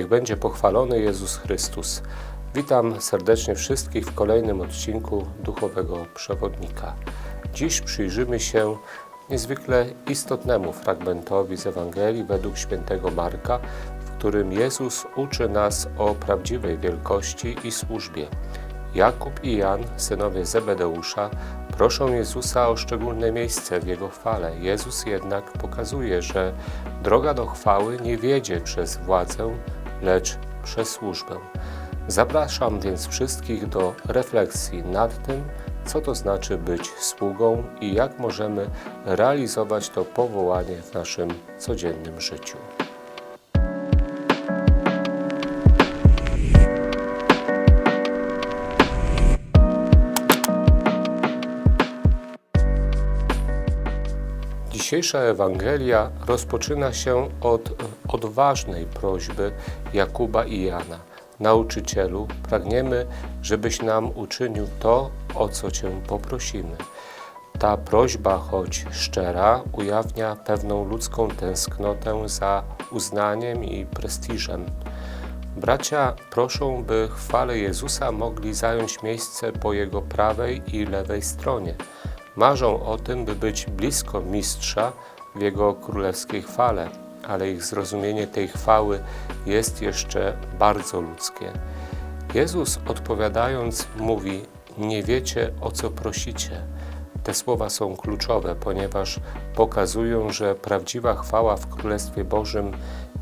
Niech będzie pochwalony Jezus Chrystus. Witam serdecznie wszystkich w kolejnym odcinku Duchowego Przewodnika. Dziś przyjrzymy się niezwykle istotnemu fragmentowi z Ewangelii według świętego Marka, w którym Jezus uczy nas o prawdziwej wielkości i służbie. Jakub i Jan, synowie Zebedeusza, proszą Jezusa o szczególne miejsce w Jego chwale. Jezus jednak pokazuje, że droga do chwały nie wiedzie przez władzę, lecz przez służbę. Zapraszam więc wszystkich do refleksji nad tym, co to znaczy być sługą i jak możemy realizować to powołanie w naszym codziennym życiu. Dzisiejsza Ewangelia rozpoczyna się od odważnej prośby Jakuba i Jana. Nauczycielu, pragniemy, żebyś nam uczynił to, o co Cię poprosimy. Ta prośba, choć szczera, ujawnia pewną ludzką tęsknotę za uznaniem i prestiżem. Bracia proszą, by chwale Jezusa mogli zająć miejsce po Jego prawej i lewej stronie. Marzą o tym, by być blisko mistrza w Jego królewskiej chwale, ale ich zrozumienie tej chwały jest jeszcze bardzo ludzkie. Jezus odpowiadając mówi: Nie wiecie o co prosicie. Te słowa są kluczowe, ponieważ pokazują, że prawdziwa chwała w Królestwie Bożym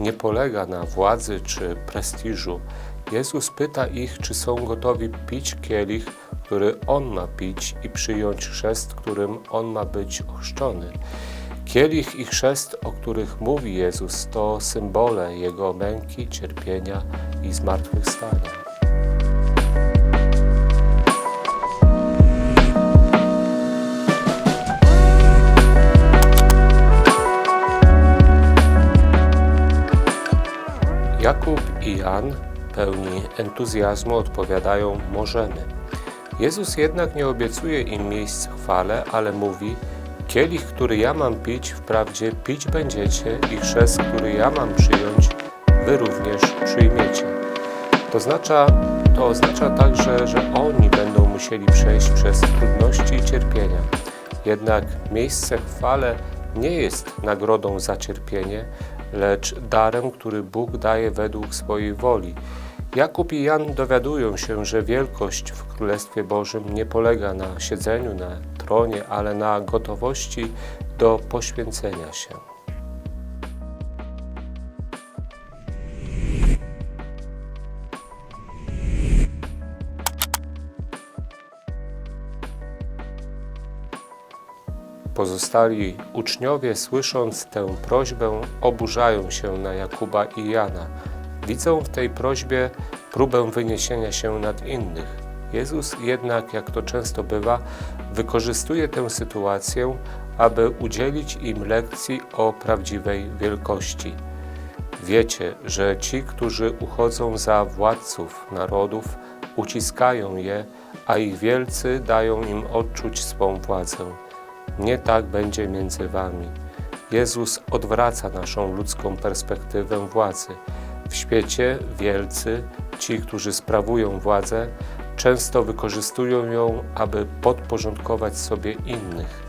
nie polega na władzy czy prestiżu. Jezus pyta ich, czy są gotowi pić kielich, który On ma pić i przyjąć chrzest, którym On ma być ochrzczony. Kielich i chrzest, o których mówi Jezus, to symbole Jego męki, cierpienia i zmartwychwstania. Jakub i Jan, pełni entuzjazmu, odpowiadają: Możemy. Jezus jednak nie obiecuje im miejsc chwale, ale mówi: Kielich, który ja mam pić, wprawdzie pić będziecie, i chrzest, który ja mam przyjąć, wy również przyjmiecie. To oznacza, to oznacza także, że oni będą musieli przejść przez trudności i cierpienia. Jednak miejsce chwale nie jest nagrodą za cierpienie, lecz darem, który Bóg daje według swojej woli. Jakub i Jan dowiadują się, że wielkość w Królestwie Bożym nie polega na siedzeniu na tronie, ale na gotowości do poświęcenia się. Pozostali uczniowie, słysząc tę prośbę, oburzają się na Jakuba i Jana. Widzą w tej prośbie próbę wyniesienia się nad innych. Jezus jednak, jak to często bywa, wykorzystuje tę sytuację, aby udzielić im lekcji o prawdziwej wielkości. Wiecie, że ci, którzy uchodzą za władców narodów, uciskają je, a ich wielcy dają im odczuć swą władzę. Nie tak będzie między wami. Jezus odwraca naszą ludzką perspektywę władzy. W świecie wielcy, ci, którzy sprawują władzę, często wykorzystują ją, aby podporządkować sobie innych.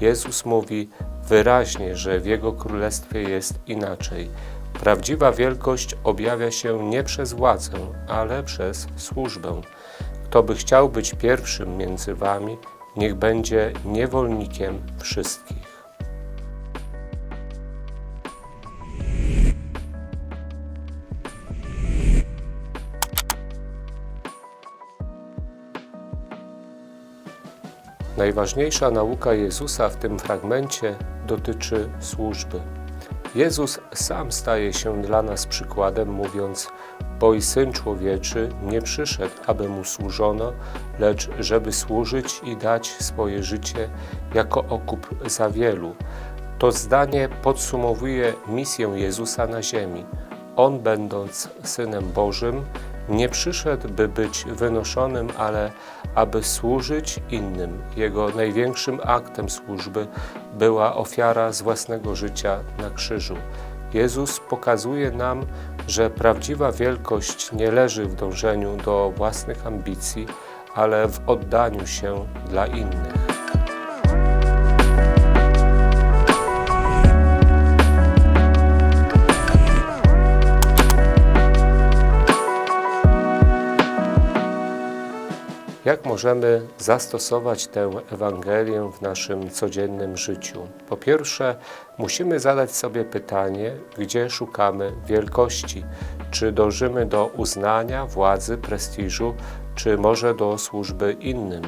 Jezus mówi wyraźnie, że w Jego królestwie jest inaczej. Prawdziwa wielkość objawia się nie przez władzę, ale przez służbę. Kto by chciał być pierwszym między wami, niech będzie niewolnikiem wszystkich. Najważniejsza nauka Jezusa w tym fragmencie dotyczy służby. Jezus sam staje się dla nas przykładem, mówiąc: Bo i syn człowieczy nie przyszedł, aby mu służono, lecz żeby służyć i dać swoje życie jako okup za wielu. To zdanie podsumowuje misję Jezusa na ziemi. On, będąc synem Bożym, nie przyszedł, by być wynoszonym, ale aby służyć innym. Jego największym aktem służby była ofiara z własnego życia na krzyżu. Jezus pokazuje nam, że prawdziwa wielkość nie leży w dążeniu do własnych ambicji, ale w oddaniu się dla innych. Jak możemy zastosować tę Ewangelię w naszym codziennym życiu? Po pierwsze, musimy zadać sobie pytanie, gdzie szukamy wielkości. Czy dążymy do uznania, władzy, prestiżu, czy może do służby innym?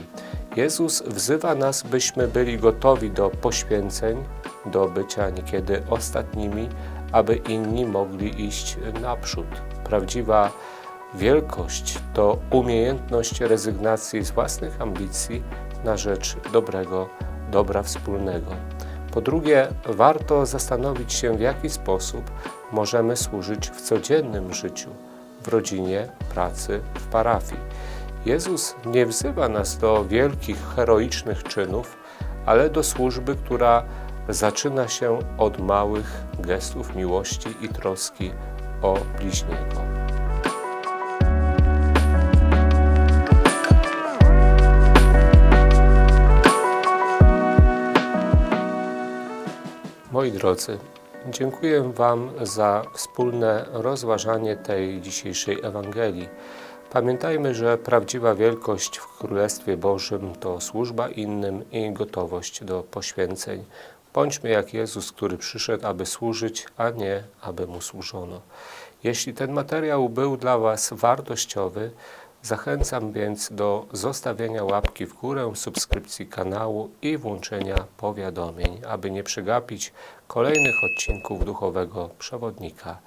Jezus wzywa nas, byśmy byli gotowi do poświęceń, do bycia niekiedy ostatnimi, aby inni mogli iść naprzód. Prawdziwa Wielkość to umiejętność rezygnacji z własnych ambicji na rzecz dobrego, dobra wspólnego. Po drugie, warto zastanowić się, w jaki sposób możemy służyć w codziennym życiu, w rodzinie, pracy, w parafii. Jezus nie wzywa nas do wielkich, heroicznych czynów, ale do służby, która zaczyna się od małych gestów miłości i troski o bliźniego. Moi drodzy, dziękuję Wam za wspólne rozważanie tej dzisiejszej Ewangelii. Pamiętajmy, że prawdziwa wielkość w Królestwie Bożym to służba innym i gotowość do poświęceń. Bądźmy jak Jezus, który przyszedł, aby służyć, a nie aby mu służono. Jeśli ten materiał był dla Was wartościowy, Zachęcam więc do zostawienia łapki w górę, subskrypcji kanału i włączenia powiadomień, aby nie przegapić kolejnych odcinków Duchowego Przewodnika.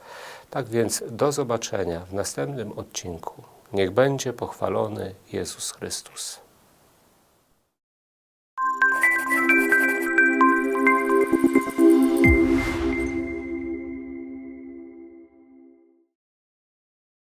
Tak więc do zobaczenia w następnym odcinku. Niech będzie pochwalony Jezus Chrystus.